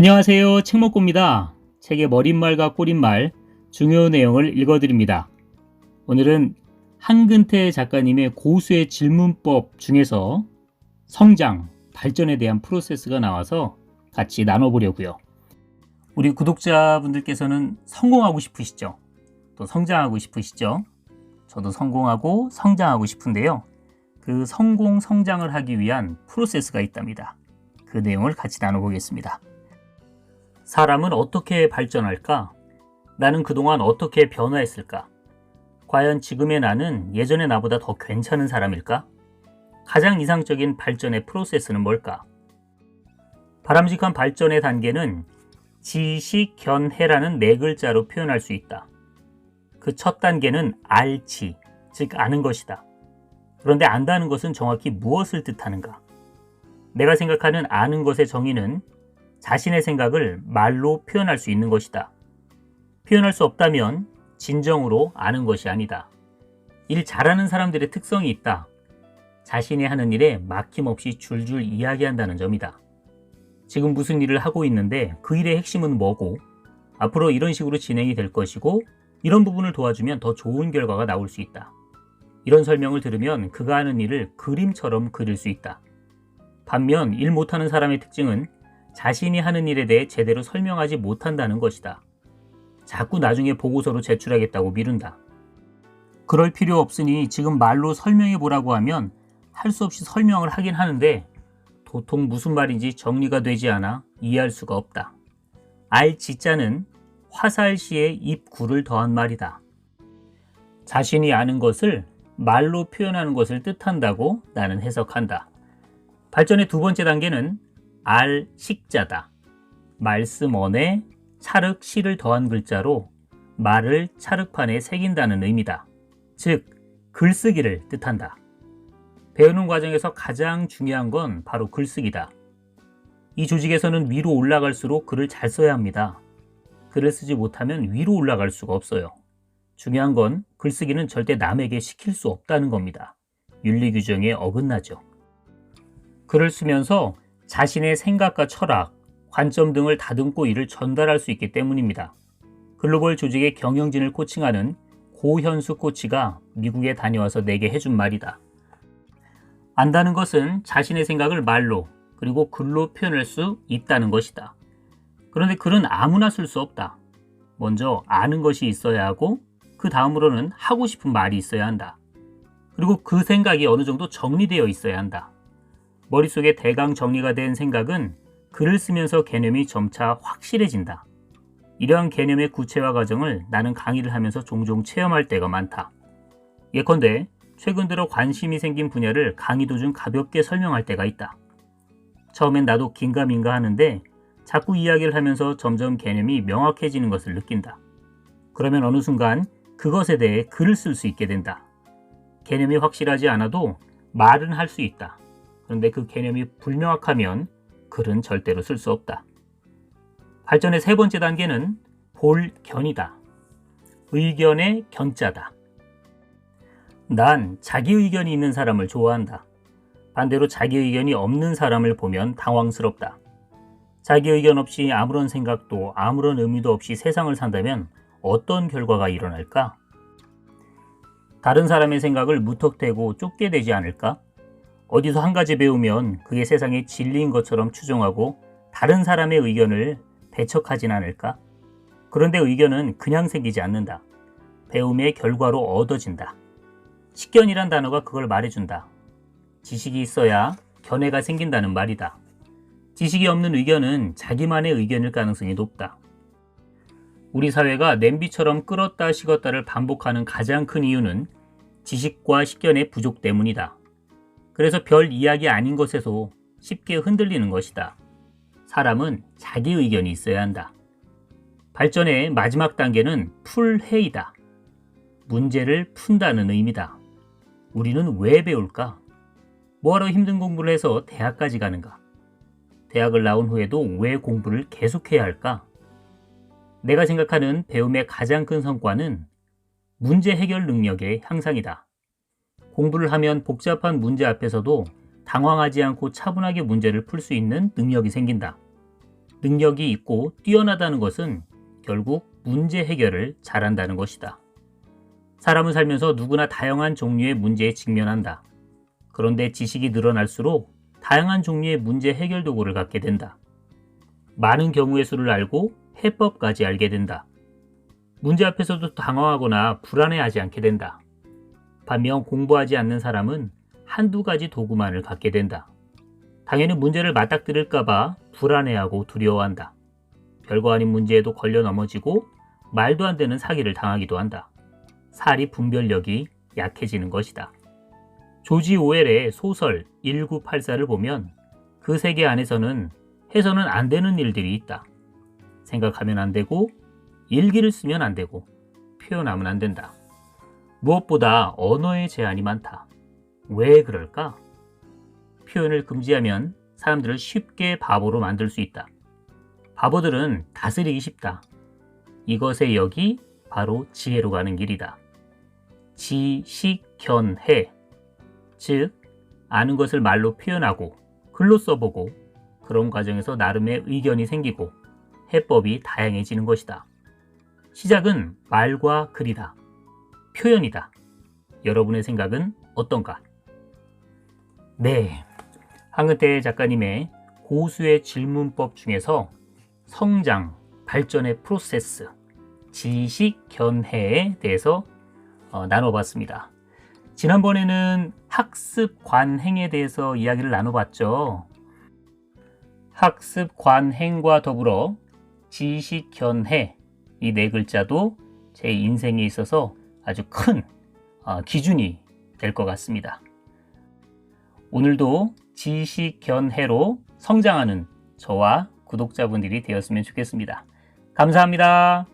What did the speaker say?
안녕하세요. 책 먹고입니다. 책의 머릿말과 꼬릿말 중요 내용을 읽어드립니다. 오늘은 한근태 작가님의 고수의 질문법 중에서 성장, 발전에 대한 프로세스가 나와서 같이 나눠보려고요. 우리 구독자분들께서는 성공하고 싶으시죠? 또 성장하고 싶으시죠? 저도 성공하고 성장하고 싶은데요. 그 성공, 성장을 하기 위한 프로세스가 있답니다. 그 내용을 같이 나눠보겠습니다. 사람은 어떻게 발전할까? 나는 그동안 어떻게 변화했을까? 과연 지금의 나는 예전의 나보다 더 괜찮은 사람일까? 가장 이상적인 발전의 프로세스는 뭘까? 바람직한 발전의 단계는 지식견해라는 네 글자로 표현할 수 있다. 그 첫 단계는 알지, 즉 아는 것이다. 그런데 안다는 것은 정확히 무엇을 뜻하는가? 내가 생각하는 아는 것의 정의는 자신의 생각을 말로 표현할 수 있는 것이다. 표현할 수 없다면 진정으로 아는 것이 아니다. 일 잘하는 사람들의 특성이 있다. 자신이 하는 일에 막힘없이 줄줄 이야기한다는 점이다. 지금 무슨 일을 하고 있는데 그 일의 핵심은 뭐고 앞으로 이런 식으로 진행이 될 것이고 이런 부분을 도와주면 더 좋은 결과가 나올 수 있다. 이런 설명을 들으면 그가 하는 일을 그림처럼 그릴 수 있다. 반면 일 못하는 사람의 특징은 자신이 하는 일에 대해 제대로 설명하지 못한다는 것이다. 자꾸 나중에 보고서로 제출하겠다고 미룬다. 그럴 필요 없으니 지금 말로 설명해 보라고 하면 할 수 없이 설명을 하긴 하는데 도통 무슨 말인지 정리가 되지 않아 이해할 수가 없다. 알 지자는 화살시에 입구를 더한 말이다. 자신이 아는 것을 말로 표현하는 것을 뜻한다고 나는 해석한다. 발전의 두 번째 단계는 알 식자다. 말씀원에 차륵 시를 더한 글자로 말을 차륵판에 새긴다는 의미다. 즉, 글쓰기를 뜻한다. 배우는 과정에서 가장 중요한 건 바로 글쓰기다. 이 조직에서는 위로 올라갈수록 글을 잘 써야 합니다. 글을 쓰지 못하면 위로 올라갈 수가 없어요. 중요한 건 글쓰기는 절대 남에게 시킬 수 없다는 겁니다. 윤리 규정에 어긋나죠. 글을 쓰면서 자신의 생각과 철학, 관점 등을 다듬고 이를 전달할 수 있기 때문입니다. 글로벌 조직의 경영진을 코칭하는 고현수 코치가 미국에 다녀와서 내게 해준 말이다. 안다는 것은 자신의 생각을 말로 그리고 글로 표현할 수 있다는 것이다. 그런데 글은 아무나 쓸 수 없다. 먼저 아는 것이 있어야 하고 그 다음으로는 하고 싶은 말이 있어야 한다. 그리고 그 생각이 어느 정도 정리되어 있어야 한다. 머릿속에 대강 정리가 된 생각은 글을 쓰면서 개념이 점차 확실해진다. 이러한 개념의 구체화 과정을 나는 강의를 하면서 종종 체험할 때가 많다. 예컨대 최근 들어 관심이 생긴 분야를 강의 도중 가볍게 설명할 때가 있다. 처음엔 나도 긴가민가 하는데 자꾸 이야기를 하면서 점점 개념이 명확해지는 것을 느낀다. 그러면 어느 순간 그것에 대해 글을 쓸 수 있게 된다. 개념이 확실하지 않아도 말은 할 수 있다. 그런데 그 개념이 불명확하면 글은 절대로 쓸 수 없다. 발전의 세 번째 단계는 볼견이다. 의견의 견자다. 난 자기 의견이 있는 사람을 좋아한다. 반대로 자기 의견이 없는 사람을 보면 당황스럽다. 자기 의견 없이 아무런 생각도 아무런 의미도 없이 세상을 산다면 어떤 결과가 일어날까? 다른 사람의 생각을 무턱대고 쫓게 되지 않을까? 어디서 한 가지 배우면 그게 세상의 진리인 것처럼 추종하고 다른 사람의 의견을 배척하진 않을까? 그런데 의견은 그냥 생기지 않는다. 배움의 결과로 얻어진다. 식견이란 단어가 그걸 말해준다. 지식이 있어야 견해가 생긴다는 말이다. 지식이 없는 의견은 자기만의 의견일 가능성이 높다. 우리 사회가 냄비처럼 끓었다 식었다를 반복하는 가장 큰 이유는 지식과 식견의 부족 때문이다. 그래서 별 이야기 아닌 것에서 쉽게 흔들리는 것이다. 사람은 자기 의견이 있어야 한다. 발전의 마지막 단계는 풀회의다. 문제를 푼다는 의미다. 우리는 왜 배울까? 뭐하러 힘든 공부를 해서 대학까지 가는가? 대학을 나온 후에도 왜 공부를 계속해야 할까? 내가 생각하는 배움의 가장 큰 성과는 문제 해결 능력의 향상이다. 공부를 하면 복잡한 문제 앞에서도 당황하지 않고 차분하게 문제를 풀 수 있는 능력이 생긴다. 능력이 있고 뛰어나다는 것은 결국 문제 해결을 잘한다는 것이다. 사람은 살면서 누구나 다양한 종류의 문제에 직면한다. 그런데 지식이 늘어날수록 다양한 종류의 문제 해결 도구를 갖게 된다. 많은 경우의 수를 알고 해법까지 알게 된다. 문제 앞에서도 당황하거나 불안해하지 않게 된다. 반면 공부하지 않는 사람은 한두 가지 도구만을 갖게 된다. 당연히 문제를 맞닥뜨릴까봐 불안해하고 두려워한다. 별거 아닌 문제에도 걸려 넘어지고 말도 안 되는 사기를 당하기도 한다. 사리 분별력이 약해지는 것이다. 조지 오웰의 소설 1984를 보면 그 세계 안에서는 해서는 안 되는 일들이 있다. 생각하면 안 되고 일기를 쓰면 안 되고 표현하면 안 된다. 무엇보다 언어의 제한이 많다. 왜 그럴까? 표현을 금지하면 사람들을 쉽게 바보로 만들 수 있다. 바보들은 다스리기 쉽다. 이것의 역이 바로 지혜로 가는 길이다. 지식견해. 즉, 아는 것을 말로 표현하고 글로 써보고 그런 과정에서 나름의 의견이 생기고 해법이 다양해지는 것이다. 시작은 말과 글이다. 표현이다. 여러분의 생각은 어떤가? 네. 황은태 작가님의 고수의 질문법 중에서 성장, 발전의 프로세스, 지식 견해에 대해서 어, 나눠봤습니다. 지난번에는 학습 관행에 대해서 이야기를 나눠봤죠. 학습 관행과 더불어 지식 견해 이 네 글자도 제 인생에 있어서 아주 큰 어, 기준이 될 것 같습니다. 오늘도 지식 견해로 성장하는 저와 구독자분들이 되었으면 좋겠습니다. 감사합니다.